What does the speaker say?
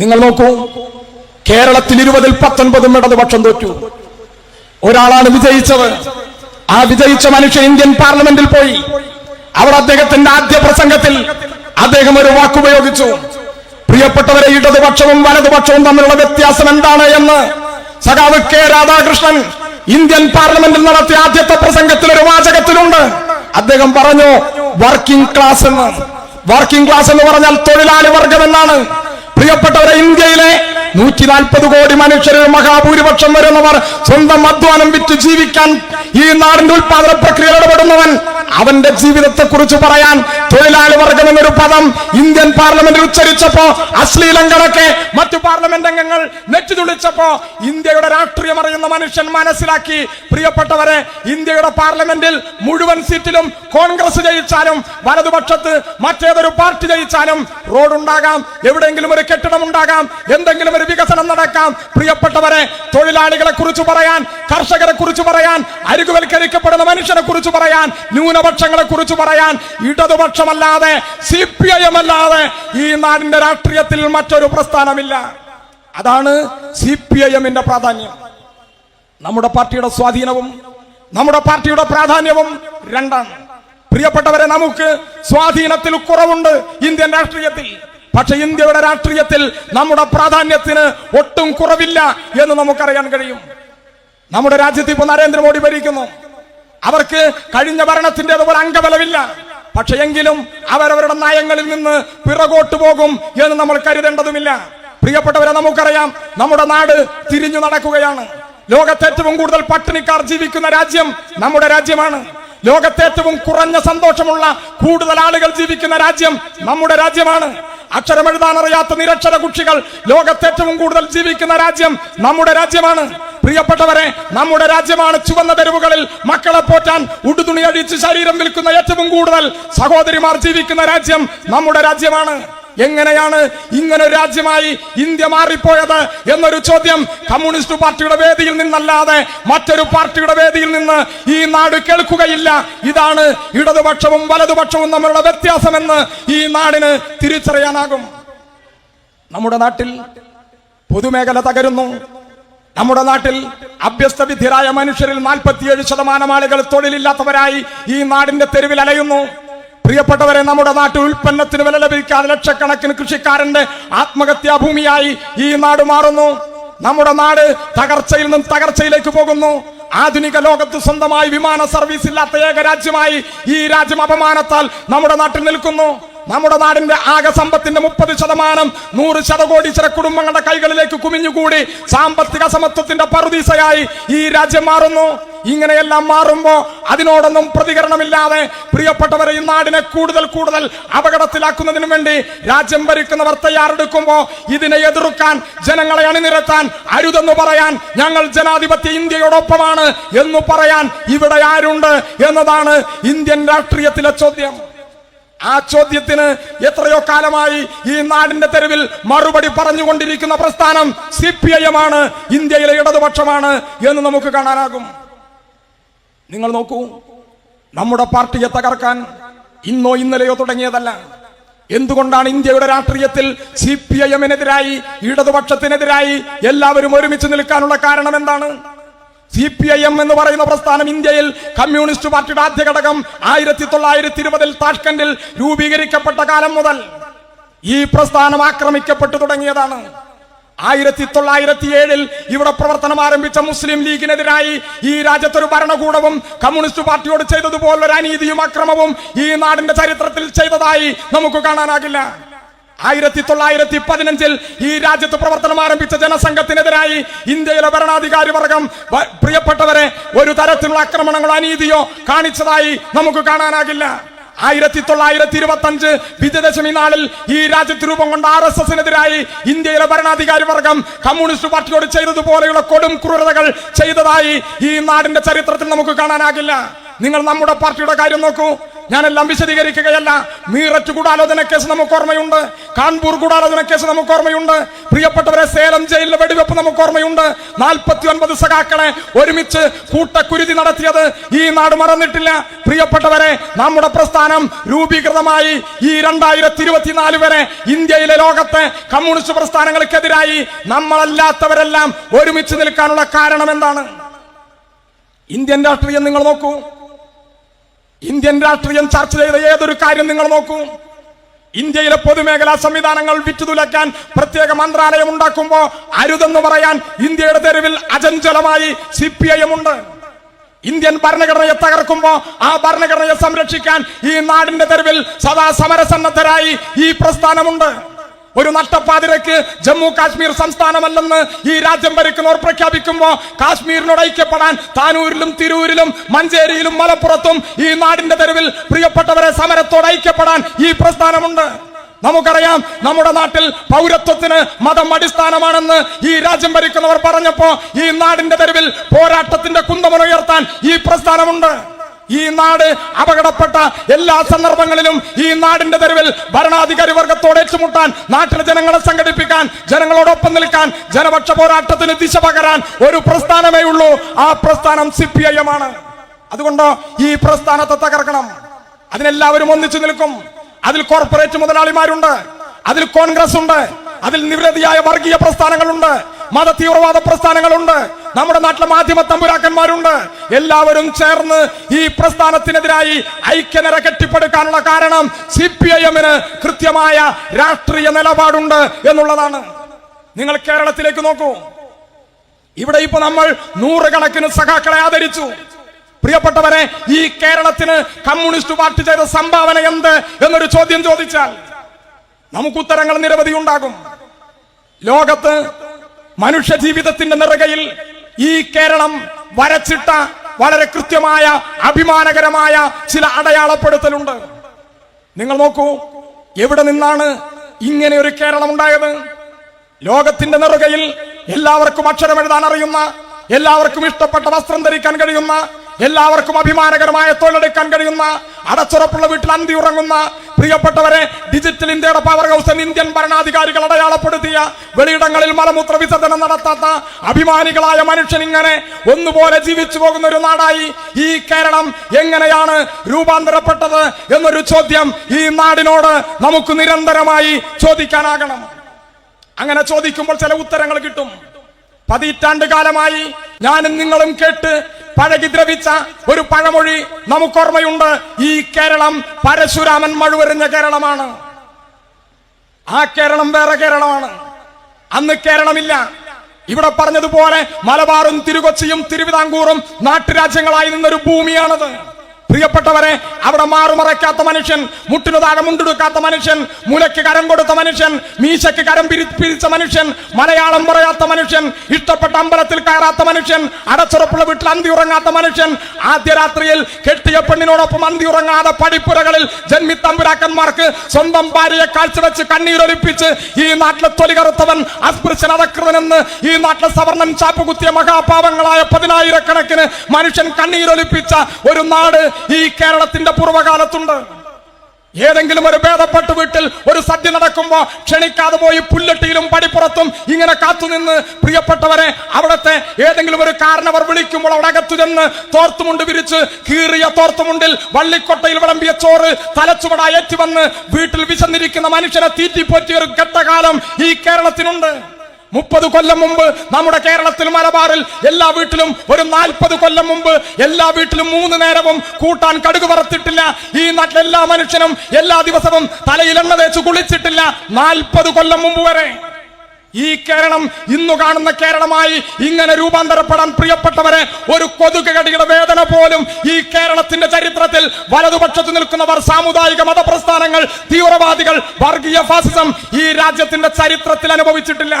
നിങ്ങൾ നോക്കൂ. കേരളത്തിൽ ഇരുപതിൽ പത്തൊൻപതും ഇടതുപക്ഷം തോറ്റു. ഒരാളാണ് വിജയിച്ചത്. ആ വിജയിച്ച മനുഷ്യ ഇന്ത്യൻ പാർലമെന്റിൽ പോയി. അവർ അദ്ദേഹത്തിന്റെ ആദ്യ പ്രസംഗത്തിൽ അദ്ദേഹം ഒരു വാക്കുപയോഗിച്ചു പ്രിയപ്പെട്ടവരെ ഇടതുപക്ഷവും വലതുപക്ഷവും തമ്മിലുള്ള വ്യത്യാസം എന്താണ് എന്ന് സഖാവ് കെ രാധാകൃഷ്ണൻ ഇന്ത്യൻ പാർലമെന്റിൽ നടത്തിയ ആദ്യത്തെ പ്രസംഗത്തിൽ ഒരു വാചകത്തിലുണ്ട്. അദ്ദേഹം പറഞ്ഞു വർക്കിംഗ് ക്ലാസ് എന്ന്. വർക്കിംഗ് ക്ലാസ് എന്ന് പറഞ്ഞാൽ തൊഴിലാളി വർഗം എന്നാണ് പ്രിയപ്പെട്ടവരെ ഇന്ത്യയിലെ നൂറ്റി നാൽപ്പത് കോടി മനുഷ്യരിൽ മഹാഭൂരിപക്ഷം വരുന്നവർ സ്വന്തം അധ്വാനം വിറ്റ് ജീവിക്കാൻ ഈ നാടിന്റെ ഉൽപാദന പ്രക്രിയയിൽ ഇടപെടുന്നവൻ അവന്റെ ജീവിതത്തെ കുറിച്ച് പറയാൻ തൊഴിലാളി വർഗം എന്നൊരു പദം ഇന്ത്യൻ പാർലമെന്റിൽ ഉച്ചരിച്ചപ്പോ അശ്ലീലം കണക്കെ മറ്റു പാർലമെന്റ് അംഗങ്ങൾ നെറ്റിതുളിച്ചപ്പോ ഇന്ത്യയുടെ രാഷ്ട്രീയം അറിയുന്ന മനുഷ്യൻ മനസ്സിലാക്കി. പ്രിയപ്പെട്ടവരെ ഇന്ത്യയുടെ പാർലമെന്റിൽ മുഴുവൻ സീറ്റിലും കോൺഗ്രസ് ജയിച്ചാലും വലതുപക്ഷത്ത് മറ്റേതൊരു പാർട്ടി ജയിച്ചാലും റോഡുണ്ടാകാം എവിടെയെങ്കിലും ഒരു കെട്ടിടം ഉണ്ടാകാം എന്തെങ്കിലും ഒരു വികസനം നടക്കാം. പ്രിയപ്പെട്ടവരെ തൊഴിലാളികളെ കുറിച്ച് പറയാൻ കർഷകരെ കുറിച്ച് പറയാൻ അരികുവൽക്കരിക്കപ്പെടുന്ന മനുഷ്യനെ കുറിച്ച് പറയാൻ ന്യൂനപക്ഷങ്ങളെ കുറിച്ച് പറയാൻ ഇടതുപക്ഷമല്ലാതെ സി പി ഐ എം അല്ലാതെ ഈ നാടിന്റെ രാഷ്ട്രീയത്തിൽ മറ്റൊരു പ്രസ്ഥാനമില്ല. അതാണ് സി പി ഐ എമ്മിന്റെ പ്രാധാന്യം. നമ്മുടെ പാർട്ടിയുടെ സ്വാധീനവും നമ്മുടെ പാർട്ടിയുടെ പ്രാധാന്യവും രണ്ടാണ്. പ്രിയപ്പെട്ടവരെ നമുക്ക് സ്വാധീനത്തിൽ കുറവുണ്ട് ഇന്ത്യൻ രാഷ്ട്രീയത്തിൽ. പക്ഷെ ഇന്ത്യയുടെ രാഷ്ട്രീയത്തിൽ നമ്മുടെ പ്രാധാന്യത്തിന് ഒട്ടും കുറവില്ല എന്ന് നമുക്കറിയാൻ കഴിയും. നമ്മുടെ രാജ്യത്ത് ഇപ്പൊ നരേന്ദ്രമോദി ഭരിക്കുന്നു. അവർക്ക് കഴിഞ്ഞ ഭരണത്തിന്റെ ഭരണത്തിന്റെതുപോലെ അംഗബലമില്ല. പക്ഷെ എങ്കിലും അവരവരുടെ നയങ്ങളിൽ നിന്ന് പിറകോട്ട് പോകും എന്ന് നമ്മൾ കരുതേണ്ടതുമില്ല. പ്രിയപ്പെട്ടവരെ നമുക്കറിയാം നമ്മുടെ നാട് തിരിഞ്ഞു നടക്കുകയാണ്. ലോകത്തെ ഏറ്റവും കൂടുതൽ പട്ടിണിക്കാർ ജീവിക്കുന്ന രാജ്യം നമ്മുടെ രാജ്യമാണ്. ലോകത്തെ ഏറ്റവും കുറഞ്ഞ സന്തോഷമുള്ള കൂടുതൽ ആളുകൾ ജീവിക്കുന്ന രാജ്യം നമ്മുടെ രാജ്യമാണ്. അക്ഷരമെഴുതാൻ അറിയാത്ത നിരക്ഷര കുക്ഷികൾ ലോകത്തേറ്റവും കൂടുതൽ ജീവിക്കുന്ന രാജ്യം നമ്മുടെ രാജ്യമാണ്. പ്രിയപ്പെട്ടവരെ നമ്മുടെ രാജ്യമാണ് ചുവന്ന തെരുവുകളിൽ മക്കളെ പോറ്റാൻ ഉടുതുണി അഴിച്ച് ശരീരം വിൽക്കുന്ന ഏറ്റവും കൂടുതൽ സഹോദരിമാർ ജീവിക്കുന്ന രാജ്യം നമ്മുടെ രാജ്യമാണ്. എങ്ങനെയാണ് ഇങ്ങനെ ഒരു രാജ്യമായി ഇന്ത്യ മാറിപ്പോയത് എന്നൊരു ചോദ്യം കമ്മ്യൂണിസ്റ്റ് പാർട്ടിയുടെ വേദിയിൽ നിന്നല്ലാതെ മറ്റൊരു പാർട്ടിയുടെ വേദിയിൽ നിന്ന് ഈ നാട് കേൾക്കുകയില്ല. ഇതാണ് ഇടതുപക്ഷവും വലതുപക്ഷവും തമ്മിലുള്ള വ്യത്യാസമെന്ന് ഈ നാടിന് തിരിച്ചറിയാനാകും. നമ്മുടെ നാട്ടിൽ പൊതുമേഖല തകരുന്നു. നമ്മുടെ നാട്ടിൽ അഭ്യസ്ത വിധിരായ മനുഷ്യരിൽ നാൽപ്പത്തിയേഴ് ശതമാനം ആളുകൾ തൊഴിലില്ലാത്തവരായി ഈ നാടിന്റെ തെരുവിൽ അലയുന്നു. പ്രിയപ്പെട്ടവരെ നമ്മുടെ നാട്ടിൽ ഉൽപ്പന്നത്തിന് വില ലഭിക്കാതെ ലക്ഷക്കണക്കിന് കൃഷിക്കാരന്റെ ആത്മഹത്യാ ഭൂമിയായി ഈ നാട് മാറുന്നു. നമ്മുടെ നാട് തകർച്ചയിൽ നിന്നും തകർച്ചയിലേക്ക് പോകുന്നു. ആധുനിക ലോകത്ത് സ്വന്തമായി വിമാന സർവീസ് ഇല്ലാത്ത ഏക രാജ്യമായി ഈ രാജ്യം അപമാനത്താൽ നമ്മുടെ നാട്ടിൽ നിൽക്കുന്നു. നമ്മുടെ നാടിന്റെ ആകെ സമ്പത്തിന്റെ മുപ്പത് ശതമാനം നൂറ് ശതകോടീശ്വര കുടുംബങ്ങളുടെ കൈകളിലേക്ക് കുമിഞ്ഞുകൂടി സാമ്പത്തിക സമത്വത്തിന്റെ പറുദീസയായി ഈ രാജ്യം മാറുന്നു. ഇങ്ങനെയെല്ലാം മാറുമ്പോ അതിനോടൊന്നും പ്രതികരണമില്ലാതെ പ്രിയപ്പെട്ടവരെ ഈ നാടിനെ കൂടുതൽ കൂടുതൽ അപകടത്തിലാക്കുന്നതിനു വേണ്ടി രാജ്യം ഭരിക്കുന്നവർ തയ്യാറെടുക്കുമ്പോ ഇതിനെ എതിർക്കാൻ ജനങ്ങളെ അണിനിരത്താൻ അരുതെന്ന് പറയാൻ ഞങ്ങൾ ജനാധിപത്യ ഇന്ത്യയോടൊപ്പമാണ് എന്ന് പറയാൻ ഇവിടെ ആരുണ്ട് എന്നതാണ് ഇന്ത്യൻ രാഷ്ട്രീയത്തിലെ ചോദ്യം. ആ ചോദ്യത്തിന് എത്രയോ കാലമായി ഈ നാടിന്റെ തെരുവിൽ മറുപടി പറഞ്ഞുകൊണ്ടിരിക്കുന്ന പ്രസ്ഥാനം സി പി ഐ എം ആണ് ഇന്ത്യയിലെ ഇടതുപക്ഷമാണ് എന്ന് നമുക്ക് കാണാനാകും. നിങ്ങൾ നോക്കൂ നമ്മുടെ പാർട്ടിയെ തകർക്കാൻ ഇന്നോ ഇന്നലെയോ തുടങ്ങിയതല്ല. എന്തുകൊണ്ടാണ് ഇന്ത്യയുടെ രാഷ്ട്രീയത്തിൽ സി പി ഐ എമ്മിനെതിരായി ഇടതുപക്ഷത്തിനെതിരായി എല്ലാവരും ഒരുമിച്ച് നിൽക്കാനുള്ള കാരണം എന്താണ്? സി പി ഐ എം എന്ന് പറയുന്ന പ്രസ്ഥാനം ഇന്ത്യയിൽ കമ്മ്യൂണിസ്റ്റ് പാർട്ടിയുടെ ആദ്യ ഘടകം ആയിരത്തി തൊള്ളായിരത്തി ഇരുപതിൽ താഷ്കണ്ടിൽ രൂപീകരിക്കപ്പെട്ട കാലം മുതൽ ഈ പ്രസ്ഥാനം ആക്രമിക്കപ്പെട്ടു തുടങ്ങിയതാണ്. ആയിരത്തി തൊള്ളായിരത്തി ഏഴിൽ ഇവിടെ പ്രവർത്തനം ആരംഭിച്ച മുസ്ലിം ലീഗിനെതിരായി ഈ രാജ്യത്തൊരു ഭരണകൂടവും കമ്മ്യൂണിസ്റ്റ് പാർട്ടിയോട് ചെയ്തതുപോലൊരു അനീതിയും അക്രമവും ഈ നാടിന്റെ ചരിത്രത്തിൽ ചെയ്തതായി നമുക്ക് കാണാനാകില്ല. ആയിരത്തി തൊള്ളായിരത്തി പതിനഞ്ചിൽ ഈ രാജ്യത്ത് പ്രവർത്തനം ആരംഭിച്ച ജനസംഘത്തിനെതിരായി ഇന്ത്യയിലെ ഭരണാധികാരി വർഗം പ്രിയപ്പെട്ടവരെ ഒരു തരത്തിലുള്ള ആക്രമണങ്ങളോ അനീതിയോ കാണിച്ചതായി നമുക്ക് കാണാനാകില്ല. ആയിരത്തി തൊള്ളായിരത്തി ഇരുപത്തി അഞ്ച് വിജയദശമി നാളിൽ ഈ രാജ്യത്ത് രൂപം കൊണ്ട ആർ എസ് എസിനെതിരായി ഇന്ത്യയിലെ ഭരണാധികാരി വർഗം കമ്മ്യൂണിസ്റ്റ് പാർട്ടിയോട് ചെയ്തതുപോലെയുള്ള കൊടും ക്രൂരതകൾ ചെയ്തതായി ഈ നാടിന്റെ ചരിത്രത്തിൽ നമുക്ക് കാണാനാകില്ല. നിങ്ങൾ നമ്മുടെ പാർട്ടിയുടെ കാര്യം നോക്കൂ. ഞാനെല്ലാം വിശദീകരിക്കുകയല്ല. മീററ്റ് ഗൂഢാലോചന കേസ് നമുക്ക് ഓർമ്മയുണ്ട്. കാൺപൂർ ഗൂഢാലോചന കേസ് നമുക്ക് ഓർമ്മയുണ്ട്. പ്രിയപ്പെട്ടവരെ സേലം ജയിലിലെ വെടിവെപ്പ് നമുക്ക് ഓർമ്മയുണ്ട്. നാൽപ്പത്തി ഒൻപത് സഖാക്കളെ ഒരുമിച്ച് കൂട്ടക്കുരുതി നടത്തിയത് ഈ നാട് മറന്നിട്ടില്ല. പ്രിയപ്പെട്ടവരെ നമ്മുടെ പ്രസ്ഥാനം രൂപീകൃതമായി ഈ രണ്ടായിരത്തി ഇരുപത്തിനാല് വരെ ഇന്ത്യയിലെ ലോകത്തെ കമ്മ്യൂണിസ്റ്റ് പ്രസ്ഥാനങ്ങൾക്കെതിരായി നമ്മളല്ലാത്തവരെല്ലാം ഒരുമിച്ച് നിൽക്കാനുള്ള കാരണം എന്താണ്? ഇന്ത്യൻ രാഷ്ട്രീയം നിങ്ങൾ നോക്കൂ. ഇന്ത്യൻ രാഷ്ട്രീയം ചർച്ച ചെയ്ത ഏതൊരു കാര്യം നിങ്ങൾ നോക്കൂ. ഇന്ത്യയിലെ പൊതുമേഖലാ സംവിധാനങ്ങൾ വിറ്റുതുലയ്ക്കാൻ പ്രത്യേക മന്ത്രാലയം ഉണ്ടാക്കുമ്പോ അരുതെന്ന് പറയാൻ ഇന്ത്യയുടെ തെരുവിൽ അചഞ്ചലമായി സി പി ഐ എം ഉണ്ട് ഇന്ത്യൻ ഭരണഘടനയെ തകർക്കുമ്പോ ആ ഭരണഘടനയെ സംരക്ഷിക്കാൻ ഈ നാടിന്റെ തെരുവിൽ സദാ സമരസന്നദ്ധരായി ഈ പ്രസ്ഥാനമുണ്ട്. ഒരു നഷ്ടപ്പാതിരക്ക് ജമ്മു കാശ്മീർ സംസ്ഥാനമല്ലെന്ന് ഈ രാജ്യം ഭരിക്കുന്നവർ പ്രഖ്യാപിക്കുമ്പോൾ കാശ്മീരിനോട് ഐക്യപ്പെടാൻ താനൂരിലും തിരൂരിലും മഞ്ചേരിയിലും മലപ്പുറത്തും ഈ നാടിന്റെ തെരുവിൽ പ്രിയപ്പെട്ടവരെ സമരത്തോട് ഐക്യപ്പെടാൻ ഈ പ്രസ്ഥാനമുണ്ട്. നമുക്കറിയാം നമ്മുടെ നാട്ടിൽ പൗരത്വത്തിന് മതം അടിസ്ഥാനമാണെന്ന് ഈ രാജ്യം ഭരിക്കുന്നവർ പറഞ്ഞപ്പോ ഈ നാടിന്റെ തെരുവിൽ പോരാട്ടത്തിന്റെ കുന്തമുനുയർത്താൻ ഈ പ്രസ്ഥാനമുണ്ട്. ഈ നാട് അപകടപ്പെട്ട എല്ലാ സന്ദർഭങ്ങളിലും ഈ നാടിന്റെ തെരുവിൽ ഭരണാധികാരി വർഗത്തോട് ഏറ്റുമുട്ടാൻ നാട്ടിലെ ജനങ്ങളെ സംഘടിപ്പിക്കാൻ ജനങ്ങളോടൊപ്പം നിൽക്കാൻ ജനപക്ഷ പോരാട്ടത്തിന് ദിശ പകരാൻ ഒരു പ്രസ്ഥാനമേ ഉള്ളൂ. ആ പ്രസ്ഥാനം സി പി ഐ എം ആണ്. അതുകൊണ്ട് ഈ പ്രസ്ഥാനത്തെ തകർക്കണം. അതിനെല്ലാവരും ഒന്നിച്ചു നിൽക്കും. അതിൽ കോർപ്പറേറ്റ് മുതലാളിമാരുണ്ട്. അതിൽ കോൺഗ്രസ് ഉണ്ട് അതിൽ നിരവധിയായ വർഗീയ പ്രസ്ഥാനങ്ങളുണ്ട്. മത തീവ്രവാദ പ്രസ്ഥാനങ്ങളുണ്ട്. നമ്മുടെ നാട്ടിലെ മാധ്യമ തമ്പുരാക്കന്മാരുണ്ട്. എല്ലാവരും ചേർന്ന് ഈ പ്രസ്ഥാനത്തിനെതിരായി ഐക്യനിര കെട്ടിപ്പടുക്കാനുള്ള കാരണം സി പി ഐ എമ്മിന് കൃത്യമായ രാഷ്ട്രീയ നിലപാടുണ്ട് എന്നുള്ളതാണ്. നിങ്ങൾ കേരളത്തിലേക്ക് നോക്കൂ. ഇവിടെ ഇപ്പൊ നമ്മൾ നൂറുകണക്കിന് സഖാക്കളെ ആദരിച്ചു. പ്രിയപ്പെട്ടവരെ ഈ കേരളത്തിന് കമ്മ്യൂണിസ്റ്റ് പാർട്ടി ചെയ്ത സംഭാവന എന്ത് എന്നൊരു ചോദ്യം ചോദിച്ചാൽ നമുക്ക് ഉത്തരങ്ങൾ നിരവധി ഉണ്ടാകും. ലോകത്ത് മനുഷ്യ ജീവിതത്തിന്റെ നിറകയിൽ ഈ കേരളം വരച്ചിട്ട വളരെ കൃത്യമായ അഭിമാനകരമായ ചില അടയാളപ്പെടുത്തലുണ്ട്. നിങ്ങൾ നോക്കൂ എവിടെ നിന്നാണ് ഇങ്ങനെ ഒരു കേരളം ഉണ്ടായത്? ലോകത്തിന്റെ നെറുകയിൽ എല്ലാവർക്കും അക്ഷരം എഴുതാൻ അറിയുന്ന എല്ലാവർക്കും ഇഷ്ടപ്പെട്ട വസ്ത്രം ധരിക്കാൻ കഴിയുന്ന എല്ലാവർക്കും അഭിമാനകരമായ തൊഴിലെടുക്കാൻ കഴിയുന്ന അടച്ചുറപ്പുള്ള വീട്ടിൽ അന്തി ഉറങ്ങുന്ന പ്രിയപ്പെട്ടവരെ ഡിജിറ്റൽ ഇന്ത്യയുടെ പവർ ഹൗസ് ഇന്ത്യൻ ഭരണാധികാരികൾ അടയാളപ്പെടുത്തിയ വെളിയിടങ്ങളിൽ മലമൂത്ര വിസർജനം നടത്താത്ത അഭിമാനികളായ മനുഷ്യൻ ഇങ്ങനെ ഒന്നുപോലെ ജീവിച്ചു പോകുന്ന ഒരു നാടായി ഈ കേരളം എങ്ങനെയാണ് രൂപാന്തരപ്പെട്ടത് എന്നൊരു ചോദ്യം ഈ നാടിനോട് നമുക്ക് നിരന്തരമായി ചോദിക്കാനാകണം. അങ്ങനെ ചോദിക്കുമ്പോൾ ചില ഉത്തരങ്ങൾ കിട്ടും. പതിറ്റാണ്ട് കാലമായി ഞാനും നിങ്ങളും കേട്ട് പഴകി ദ്രവിച്ച ഒരു പഴമൊഴി നമുക്കോർമ്മയുണ്ട്. ഈ കേരളം പരശുരാമൻ മഴുവെറിഞ്ഞ കേരളമാണ്. ആ കേരളം വേറെ കേരളമാണ്. അന്ന് കേരളമില്ല. ഇവിടെ പറഞ്ഞതുപോലെ മലബാറും തിരുകൊച്ചിയും തിരുവിതാംകൂറും നാട്ടുരാജ്യങ്ങളായി നിന്നൊരു ഭൂമിയാണത്. പ്രിയപ്പെട്ടവരെ അവിടെ മാറുമറയ്ക്കാത്ത മനുഷ്യൻ മുട്ടിനു താഴെ മുണ്ടെടുക്കാത്ത മനുഷ്യൻ മുലയ്ക്ക് കരം കൊടുത്ത മനുഷ്യൻ മീശയ്ക്ക് കരം പിരി പിരിച്ച മനുഷ്യൻ മലയാളം പറയാത്ത മനുഷ്യൻ ഇഷ്ടപ്പെട്ട അമ്പലത്തിൽ കയറാത്ത മനുഷ്യൻ അടച്ചുറപ്പുള്ള വീട്ടിൽ അന്തി ഉറങ്ങാത്ത മനുഷ്യൻ ആദ്യ രാത്രിയിൽ കെട്ടിയ പെണ്ണിനോടൊപ്പം അന്തി ഉറങ്ങാതെ പടിപ്പുരകളിൽ ജന്മിത്തമ്പുരാക്കന്മാർക്ക് സ്വന്തം ഭാര്യയെ കാഴ്ചവെച്ച് കണ്ണീരൊലിപ്പിച്ച് ഈ നാട്ടിലെ തൊലി കറുത്തവൻ അസ്പൃശ്യൻ അധകൃതനെന്ന് ഈ നാട്ടിലെ സവർണൻ ചാപ്പുകുത്തിയ മഹാപാവങ്ങളായ പതിനായിരക്കണക്കിന് മനുഷ്യൻ കണ്ണീരൊലിപ്പിച്ച ഒരു നാട് ഈ കേരളത്തിന്റെ പൂർവകാലത്തുണ്ട്. ഏതെങ്കിലും ഒരു ഭേദപ്പെട്ട വീട്ടിൽ ഒരു സദ്യ നടക്കുമ്പോൾ ക്ഷണിക്കാതെ പോയി പുല്ലട്ടിയിലും പടിപ്പുറത്തും ഇങ്ങനെ കാത്തുനിന്ന് പ്രിയപ്പെട്ടവരെ അവിടത്തെ ഏതെങ്കിലും ഒരു കാരണവർ വിളിക്കുമ്പോൾ അവിടെ അകത്തു ചെന്ന് തോർത്തുമുണ്ട് വിരിച്ച് കീറിയ തോർത്തുമുണ്ടിൽ വള്ളിക്കൊട്ടയിൽ വിളമ്പിയ ചോറ് തലച്ചുവട ഏറ്റുവന്ന് വീട്ടിൽ വിശന്നിരിക്കുന്ന മനുഷ്യനെ തീറ്റിപ്പോറ്റിയ ഒരു ഘട്ടകാലം ഈ കേരളത്തിനുണ്ട്. മുപ്പത് കൊല്ലം മുമ്പ് നമ്മുടെ കേരളത്തിൽ മലബാറിൽ എല്ലാ വീട്ടിലും ഒരു നാൽപ്പത് കൊല്ലം മുമ്പ് എല്ലാ വീട്ടിലും മൂന്ന് നേരവും കൂട്ടാൻ കടുക് വറുത്തിട്ടില്ല. ഈ നാട്ടിലെ എല്ലാ മനുഷ്യനും എല്ലാ ദിവസവും തലയിൽ എണ്ണ തേച്ച് കുളിച്ചിട്ടില്ല. നാൽപ്പത് കൊല്ലം മുമ്പ് വരെ. ഈ കേരളം ഇന്നു കാണുന്ന കേരളമായി ഇങ്ങനെ രൂപാന്തരപ്പെടാൻ പ്രിയപ്പെട്ടവരെ ഒരു കൊതുക് കടിയുടെ വേദന പോലും ഈ കേരളത്തിന്റെ ചരിത്രത്തിൽ വലതുപക്ഷത്ത് നിൽക്കുന്നവർ സാമുദായിക മതപ്രസ്ഥാനങ്ങൾ തീവ്രവാദികൾ വർഗീയ ഫാസിസം ഈ രാജ്യത്തിന്റെ ചരിത്രത്തിൽ അനുഭവിച്ചിട്ടില്ല.